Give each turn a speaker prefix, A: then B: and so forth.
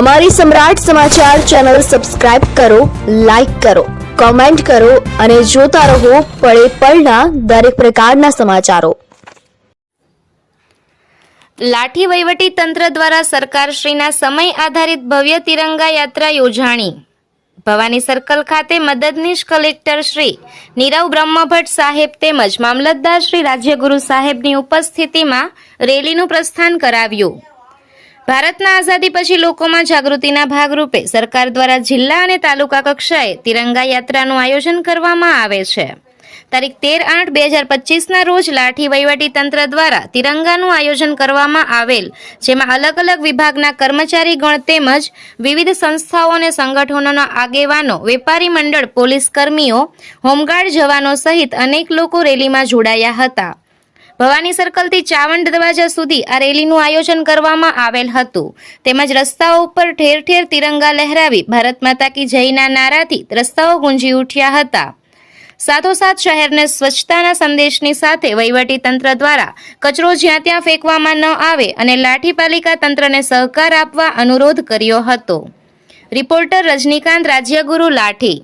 A: અમારી Samrat Samachar channel subscribe કરો, like કરો, કોમેન્ટ કરો અને જોતા રહો પળે પળના દરેક પ્રકારના સમાચારો.
B: લાઠી વહીવટી તંત્ર દ્વારા સરકારશ્રીના સમય આધારિત ભવ્ય તિરંગા યાત્રા યોજાણી. ભવાની સર્કલ ખાતે મદદનીશ કલેક્ટર શ્રી નીરવ બ્રહ્મભટ્ટ સાહેબ તેમજ મામલતદાર શ્રી રાજ્યગુરુ સાહેબની ઉપસ્થિતિમાં રેલીનું પ્રસ્થાન કરાવ્યું. ભારતના આઝાદી પછી લોકોમાં જાગૃતિના ભાગરૂપે સરકાર દ્વારા જિલ્લા અને તાલુકા કક્ષાએ તિરંગા યાત્રાનું આયોજન કરવામાં આવે છે. તારીખ તેર આઠ બે હજાર પચીસના રોજ લાઠી વહીવટી તંત્ર દ્વારા તિરંગાનું આયોજન કરવામાં આવેલ, જેમાં અલગ અલગ વિભાગના કર્મચારી ગણ તેમજ વિવિધ સંસ્થાઓ અને સંગઠનોના આગેવાનો, વેપારી મંડળ, પોલીસ કર્મીઓ, હોમગાર્ડ જવાનો સહિત અનેક લોકો રેલીમાં જોડાયા હતા. ભવાની સર્કલથી ચાવંડ દરવાજા સુધી આ રેલીનું આયોજન કરવામાં આવેલ હતું. તેમજ રસ્તાઓ ઉપર ઠેર ઠેર તિરંગા લહેરાવી ભારત માતા કી જયના નારાથી રસ્તાઓ ગુંજી ઉઠ્યા હતા. સાથોસાથ શહેરને સ્વચ્છતાના સંદેશની સાથે વહીવટી તંત્ર દ્વારા કચરો જ્યાં ત્યાં ફેંકવામાં ન આવે અને લાઠી પાલિકા તંત્રને સહકાર આપવા અનુરોધ કર્યો હતો. રિપોર્ટર રજનીકાંત રાજ્યગુરુ લાઠી.